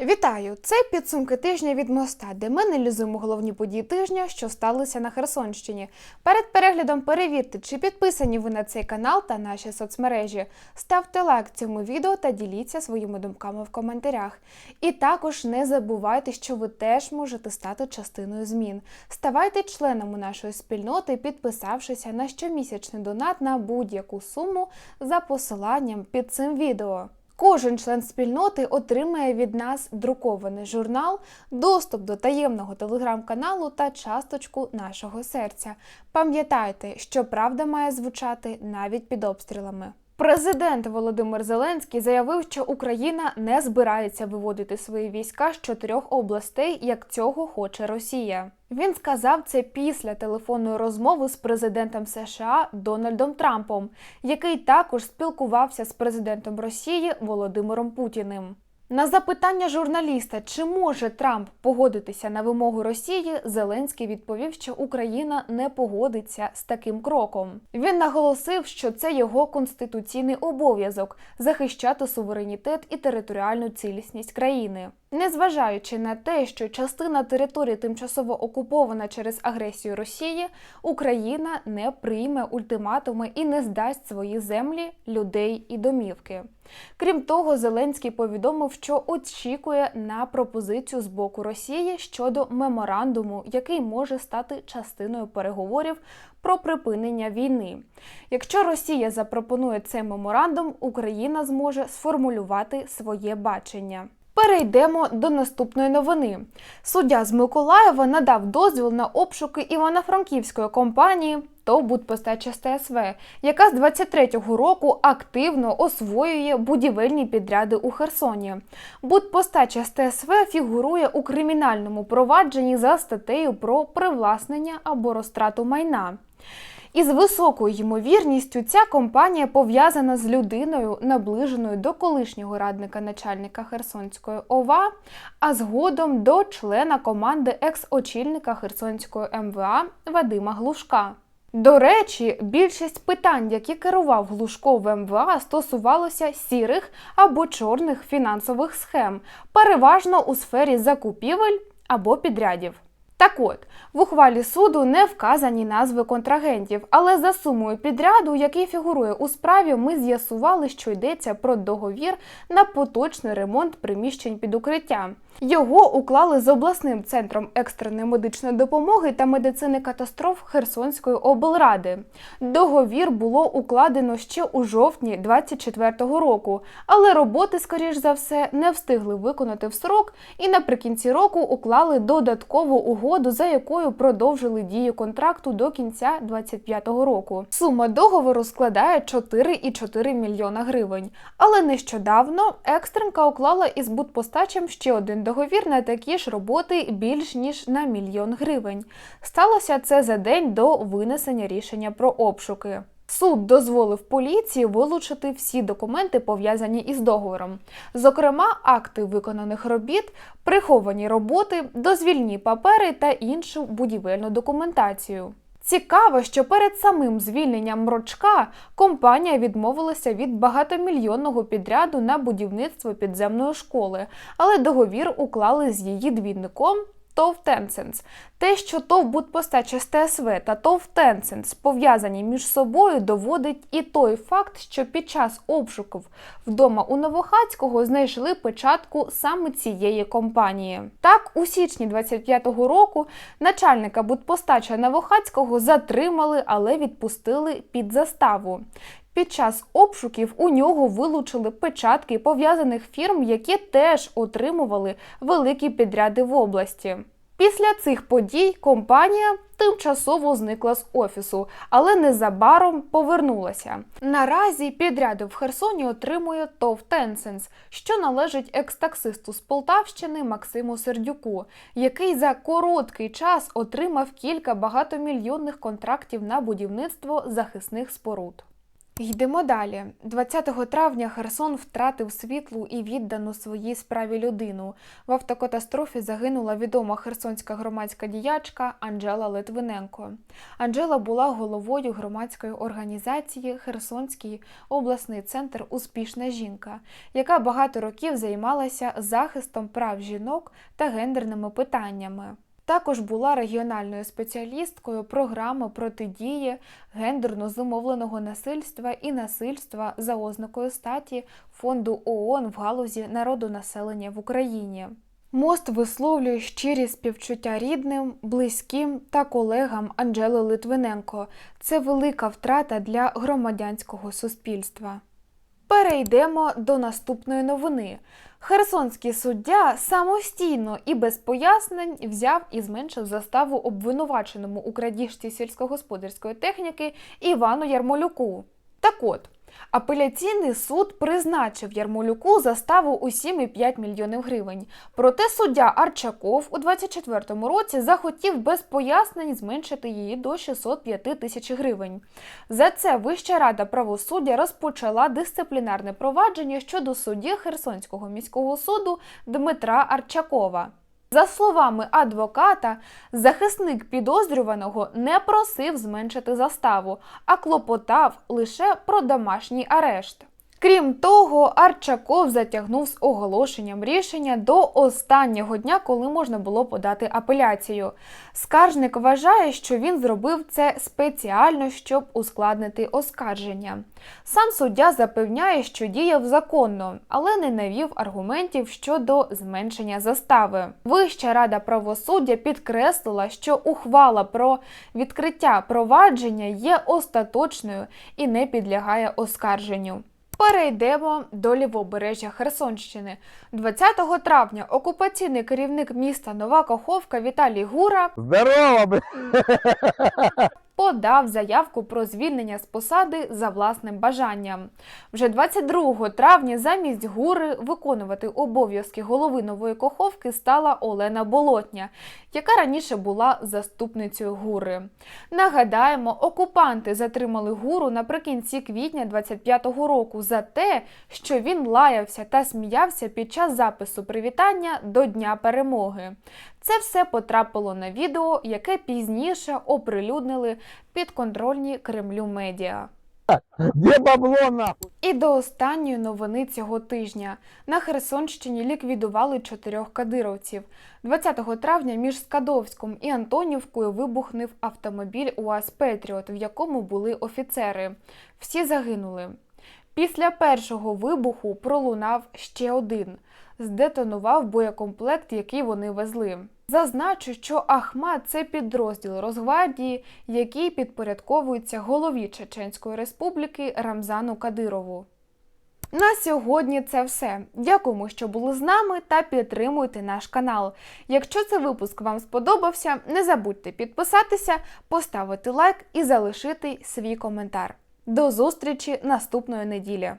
Вітаю! Це підсумки тижня від моста, де ми аналізуємо головні події тижня, що сталися на Херсонщині. Перед переглядом перевірте, чи підписані ви на цей канал та наші соцмережі. Ставте лайк цьому відео та діліться своїми думками в коментарях. І також не забувайте, що ви теж можете стати частиною змін. Ставайте членами нашої спільноти, підписавшися на щомісячний донат на будь-яку суму за посиланням під цим відео. Кожен член спільноти отримає від нас друкований журнал, доступ до таємного телеграм-каналу та часточку нашого серця. Пам'ятайте, що правда має звучати навіть під обстрілами. Президент Володимир Зеленський заявив, що Україна не збирається виводити свої війська з чотирьох областей, як цього хоче Росія. Він сказав це після телефонної розмови з президентом США Дональдом Трампом, який також спілкувався з президентом Росії Володимиром Путіним. На запитання журналіста, чи може Трамп погодитися на вимогу Росії, Зеленський відповів, що Україна не погодиться з таким кроком. Він наголосив, що це його конституційний обов'язок захищати суверенітет і територіальну цілісність країни. Незважаючи на те, що частина території тимчасово окупована через агресію Росії, Україна не прийме ультиматуми і не здасть свої землі, людей і домівки. Крім того, Зеленський повідомив, що очікує на пропозицію з боку Росії щодо меморандуму, який може стати частиною переговорів про припинення війни. Якщо Росія запропонує цей меморандум, Україна зможе сформулювати своє бачення. Перейдемо до наступної новини. Суддя з Миколаєва надав дозвіл на обшуки Івано-Франківської компанії ТОВ «Будпостача СТСВ», яка з 23-го року активно освоює будівельні підряди у Херсоні. Будпостача СТСВ фігурує у кримінальному провадженні за статтею про привласнення або розтрату майна. Із високою ймовірністю ця компанія пов'язана з людиною, наближеною до колишнього радника начальника Херсонської ОВА, а згодом до члена команди екс-очільника Херсонської МВА Вадима Глушка. До речі, більшість питань, які керував Глушко в МВА, стосувалося сірих або чорних фінансових схем, переважно у сфері закупівель або підрядів. Так от, в ухвалі суду не вказані назви контрагентів, але за сумою підряду, який фігурує у справі, ми з'ясували, що йдеться про договір на поточний ремонт приміщень під укриття. Його уклали з обласним центром екстреної медичної допомоги та медицини катастроф Херсонської облради. Договір було укладено ще у жовтні 24-го року, але роботи, скоріш за все, не встигли виконати в срок і наприкінці року уклали додаткову угоду, за якою продовжили дію контракту до кінця 25-го року. Сума договору складає 4,4 мільйона гривень. Але нещодавно екстренка уклала із будпостачем ще один договір на такі ж роботи більш ніж на мільйон гривень. Сталося це за день до винесення рішення про обшуки. Суд дозволив поліції вилучити всі документи, пов'язані із договором, зокрема, акти виконаних робіт, приховані роботи, дозвільні папери та іншу будівельну документацію. Цікаво, що перед самим звільненням Мрочка компанія відмовилася від багатомільйонного підряду на будівництво підземної школи, але договір уклали з її двійником. ТОВ Тенсенс. Те, що ТОВ Будпостача СТСВ та ТОВ пов'язані між собою, доводить і той факт, що під час обшуків вдома у Новохацького знайшли печатку саме цієї компанії. Так, у січні 25-го року начальника Будпостача Новохацького затримали, але відпустили під заставу. Під час обшуків у нього вилучили печатки пов'язаних фірм, які теж отримували великі підряди в області. Після цих подій компанія тимчасово зникла з офісу, але незабаром повернулася. Наразі підряди в Херсоні отримує ТОВ Тенсенс, що належить екс-таксисту з Полтавщини Максиму Сердюку, який за короткий час отримав кілька багатомільйонних контрактів на будівництво захисних споруд. Йдемо далі. 20 травня Херсон втратив світлу і віддану своїй справі людину. В автокатастрофі загинула відома херсонська громадська діячка Анжела Литвиненко. Анжела була головою громадської організації Херсонський обласний центр Успішна жінка, яка багато років займалася захистом прав жінок та гендерними питаннями. Також була регіональною спеціалісткою програми протидії гендерно зумовленого насильства і насильства за ознакою статі фонду ООН в галузі народонаселення в Україні. Мост висловлює щирі співчуття рідним, близьким та колегам Анжели Литвиненко. Це велика втрата для громадянського суспільства. Перейдемо до наступної новини. Херсонський суддя самостійно і без пояснень взяв і зменшив заставу обвинуваченому у крадіжці сільськогосподарської техніки Івану Ярмолюку. Так от, апеляційний суд призначив Ярмолюку заставу у 7,5 мільйонів гривень. Проте суддя Арчаков у 24-му році захотів без пояснень зменшити її до 605 тисяч гривень. За це Вища рада правосуддя розпочала дисциплінарне провадження щодо судді Херсонського міського суду Дмитра Арчакова. За словами адвоката, захисник підозрюваного не просив зменшити заставу, а клопотав лише про домашній арешт. Крім того, Арчаков затягнув з оголошенням рішення до останнього дня, коли можна було подати апеляцію. Скаржник вважає, що він зробив це спеціально, щоб ускладнити оскарження. Сам суддя запевняє, що діяв законно, але не навів аргументів щодо зменшення застави. Вища рада правосуддя підкреслила, що ухвала про відкриття провадження є остаточною і не підлягає оскарженню. Перейдемо до лівобережжя Херсонщини. 20 травня окупаційний керівник міста Нова Каховка Віталій Гура Здорово! подав заявку про звільнення з посади за власним бажанням. Вже 22 травня замість гури виконувати обов'язки голови нової коховки стала Олена Болотня, яка раніше була заступницею гури. Нагадаємо, окупанти затримали гуру наприкінці квітня 25-го року за те, що він лаявся та сміявся під час запису привітання до Дня перемоги. Це все потрапило на відео, яке пізніше оприлюднили підконтрольні Кремлю медіа. Где бабло нахуй? І до останньої новини цього тижня на Херсонщині ліквідували чотирьох кадировців. 20 травня між Скадовськом і Антонівкою вибухнув автомобіль УАЗ Петріот, в якому були офіцери. Всі загинули. Після першого вибуху пролунав ще один. Здетонував боєкомплект, який вони везли. Зазначу, що Ахмат це підрозділ Росгвардії, який підпорядковується голові Чеченської Республіки Рамзану Кадирову. На сьогодні це все. Дякуємо, що були з нами та підтримуйте наш канал. Якщо цей випуск вам сподобався, не забудьте підписатися, поставити лайк і залишити свій коментар. До зустрічі наступної неділі!